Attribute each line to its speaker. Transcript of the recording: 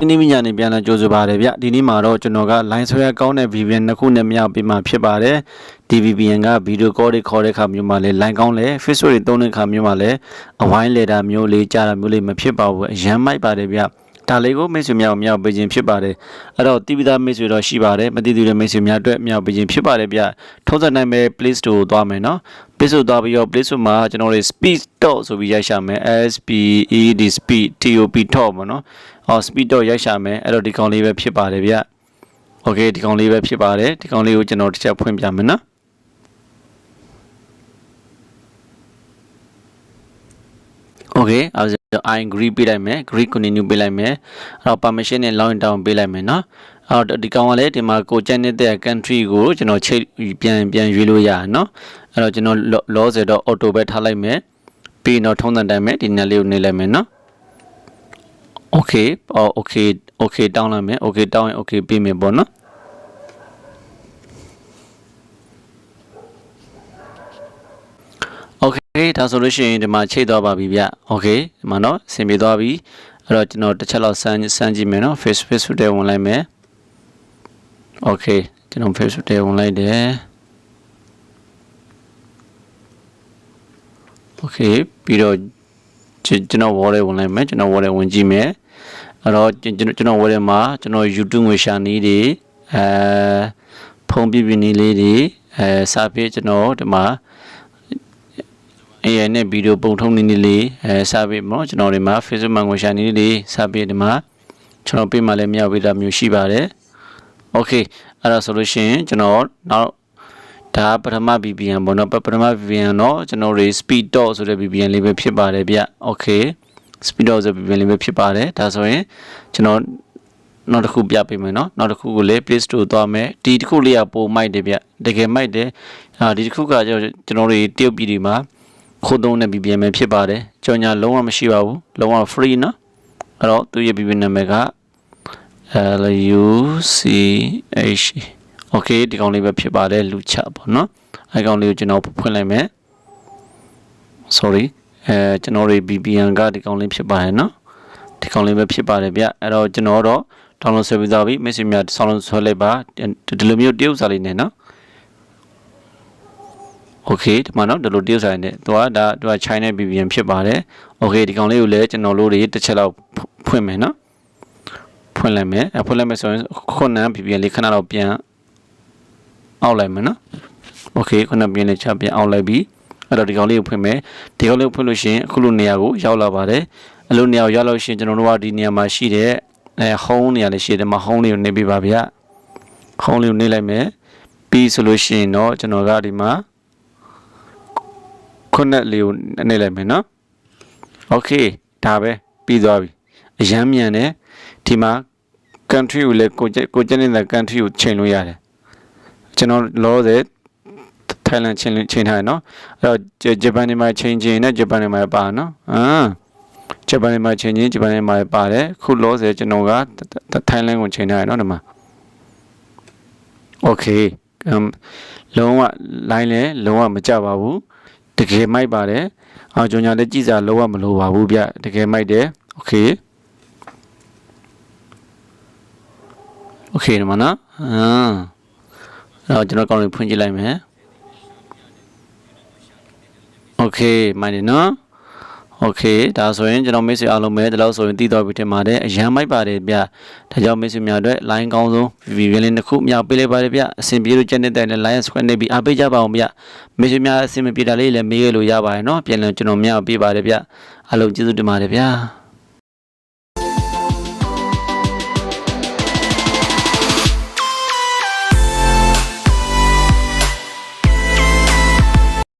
Speaker 1: ဒီနေ့ညနေပြန်လာကြိုဆိုပါရစေဗျဒီနေ့မှာတော့ကျွန်တော်က line ဆွဲကောင်းတဲ့ VPN နှစ်ခုနဲ့မြောက်ပေးမှာဖြစ်ပါတယ်ဒီ VPN က video call တွေခေါ်တဲ့ခါမျိုးမှာလဲ line ကောင်းလဲ Facebook တွေသုံးတဲ့ခါမျိုးမှာလဲအဝိုင်းလေတာမျိုးလေးကြားတာမျိုးလေးမဖြစ်ပါဘူးအရန်မိုက်ပါတယ်ဗျ ဒါလေးကိုမိတ်ဆွေများကိုမြောက်ပေးခြင်းဖြစ်ပါတယ်အဲ့တော့တိပိသားမိတ်ဆွေတော့ရှိပါတယ်မတိတိတဲ့မိတ်ဆွေများအတွက်မြောက်ပေးခြင်းဖြစ်ပါတယ်ဗျထုံးစံတိုင်းပဲ Play Store ကိုသွားမယ်နော် Play Store သွားပြီးတော့ Play Store မှာကျွန်တော်တို့ Speed Talk ဆိုပြီးရိုက်ရှာမယ် S P E D Speed T O P Talk ပေါ့နော်အော် Speed Talk ရိုက်ရှာမယ်အဲ့တော့ဒီကောင်လေးပဲဖြစ်ပါတယ်ဗျ Okay ဒီကောင်လေးပဲဖြစ်ပါတယ်ဒီကောင်လေးကိုကျွန်တော်တစ်ချက်ဖွင့်ပြမယ်နော် Okay အဲ့ဒါ I agree ပေးလိုက်မယ် agree continue ပေးလိုက်မယ်အဲ့တော့ permission နဲ့ login down ပေးလိုက်မယ်နော်အဲ့တော့ဒီကောင်ကလည်းဒီမှာကိုကျန်နေတဲ့ country ကိုကျွန်တော်ချိတ်ပြန်ပြန်ရွေးလို့ရအောင်နော်အဲ့တော့ကျွန်တော် law ဆိုတော့ auto ပဲထားလိုက်မယ်ပြီးတော့ထုံးစံတိုင်းပဲဒီနယ်လေးကိုနေလိုက်မယ်နော် Okay အော် okay okay တောင်းလိုက်မယ် okay တောင်းရင် okay ပြီးမယ်ပေါ့နော် โอเคဒါဆိုလို့ရှိရင်ဒီမှာချိတ်သွားပါပြီဗျโอเคဒီမှာเนาะအဆင်ပြေသွားပြီအဲ့တော့ကျွန်တော်တစ်ချက်လောက်စမ်းစမ်းကြည့်မယ်เนาะ face Facebook ထဲဝင်လိုက်မယ်โอเคကျွန်တော် Facebook ထဲဝင်လိုက်တယ်โอเคပြီးတော့ကျွန်တော် wall ထဲဝင်လိုက်မယ်ကျွန်တော် wall ထဲဝင်ကြည့်မယ်အဲ့တော့ကျွန်တော်ကျွန်တော် wall ထဲမှာကျွန်တော် YouTube ငွေရှာနည်းတွေအဲဖုန်းပြပြနည်းလေးတွေအဲစာပြေကျွန်တော်ဒီမှာ AI နဲ့ဗီဒီယိုပုံထုတ်နေနေလေးအဲစာပေပေါ့ကျွန်တော်ဒီမှာ Facebook မှာငွေရှာနေနေလေးစာပေဒီမှာကျွန်တော်ပေးမှလည်းမြောက်ပေးတာမျိုးရှိပါတယ် Okay အဲ့ဒါဆိုလို့ရှိရင်ကျွန်တော်နောက်ဒါပထမ VPN ပေါ့နော်ပထမ VPN တော့ကျွန်တော်တွေ speed dot ဆိုတဲ့ VPN လေးပဲဖြစ်ပါတယ်ဗျ Okay speed dot ဆိုတဲ့ VPN လေးပဲဖြစ်ပါတယ်ဒါဆိုရင်ကျွန်တော်နောက်တစ်ခုပြပေးမယ်နော်နောက်တစ်ခုကိုလည်း Play Store သွားမယ်ဒီတစ်ခုလေးကပိုမိုက်တယ်ဗျတကယ်မိုက်တယ်အာဒီတစ်ခုကကျွန်တော်တွေတရုတ်ပြည်ဒီမှာ ခိုးသုံးတဲ့ VPN ပဲဖြစ်ပါတယ်ကြော်ညာလုံးဝမရှိပါဘူးလုံးဝ free နော်အဲ့တော့သူရဲ့ VPN နာမည်က L U C H Okay ဒီကောင်လေးပဲဖြစ်ပါတယ်လူချပေါ့နော်အဲကောင်လေးကိုကျွန်တော်ဖွင့်လိုက်မယ် sorry အဲကျွန်တော်တွေ VPN ကဒီကောင်လေးဖြစ်ပါတယ်နော်ဒီကောင်လေးပဲဖြစ်ပါတယ်ဗျအဲ့တော့ကျွန်တော်တော့ download ဆွဲပြီးသားပြီ message များဆောင်းလို့ဆွဲလိုက်ပါဒီလိုမျိုးတရုပ်စာလေးနဲ့နော် Okay ဒီမှာနော်ဒီလိုတရုပ်စာလေးနဲ့သူကဒါသူက China VPN ဖြစ်ပါတယ် Okay ဒီကောင်လေးကိုလည်းကျွန်တော်တို့တွေတစ်ချက်လောက်ဖွင့်မယ်နော်ဖွင့်လိုက်မယ်အဖွင့်လိုက်မယ်ဆိုရင်ခုနက VPN လေးခဏတော့ပြန်အောက်လိုက်မယ်နော် Okay ခုနကပြန်လေးချပြန်အောက်လိုက်ပြီအဲ့တော့ဒီကောင်လေးကိုဖွင့်မယ်ဒီကောင်လေးကိုဖွင့်လို့ရှိရင်အခုလိုနေရာကိုရောက်လာပါတယ်အဲ့လိုနေရာကိုရောက်လို့ရှိရင်ကျွန်တော်တို့ကဒီနေရာမှာရှိတဲ့အဲ home နေရာလေးရှိတယ်မှာ home လေးကိုနေပြပါဗျာ home လေးကိုနေလိုက်မယ်ပြီးဆိုလို့ရှိရင်တော့ကျွန်တော်ကဒီမှာ ခုနလေးကိုနေလိုက်မယ်နော် Okay ဒါပဲပြီးသွားပြီအရမ်းမြန်တယ်ဒီမှာ country ကိုလည်းကိုကိုကျနေတဲ့ country ကိုချိန်လို့ရတယ်ကျွန်တော်လောဆယ် Thailand ချိန်ချိန်ထားရနော်အဲ့တော့ဂျပန်နေမှာချိန်ချင်းနဲ့ဂျပန်နေမှာပါနော်အာဂျပန်နေမှာချိန်ချင်းဂျပန်နေမှာပါတယ်ခုလောဆယ်ကျွန်တော်က Thailand ကိုချိန်ထားရနော်ဒီမှာ Okay အမ်လုံးဝ line လဲလုံးဝမကြပါဘူး တကယ်မိုက်ပါတယ်အော်ကျွန်ညာလည်းကြည်စားလုံးဝမလိုပါဘူးဗျတကယ်မိုက်တယ် Okay Okay ဒီမှာနော်အာအဲ့တော့ကျွန်တော်ကောင်းလေးဖွင့်ကြည့်လိုက်မယ် Okay မိုင်းနေ နော် Okay ဒါဆိုရင်ကျွန်တော်မိတ်ဆွေအားလုံးပဲဒီလောက်ဆိုရင်တည်တော်ပြီထင်ပါတယ်အရန်မိုက်ပါတယ်ဗျဒါကြောင့်မိတ်ဆွေများအတွက် line ကောင်းဆုံး VPN လေးတစ်ခုမြောက်ပေးလိုက်ပါတယ်ဗျအဆင်ပြေလို့ကျန်တဲ့တိုင်နဲ့ line square နေပြီးအားပေးကြပါအောင်ဗျမိတ်ဆွေများအဆင်မပြေတာလေးလည်းမေးရလို့ရပါတယ်နော်ပြန်လည်ကျွန်တော်မြောက်ပေးပါတယ်ဗျအားလုံးကျေးဇူးတင်ပါတယ်ဗျ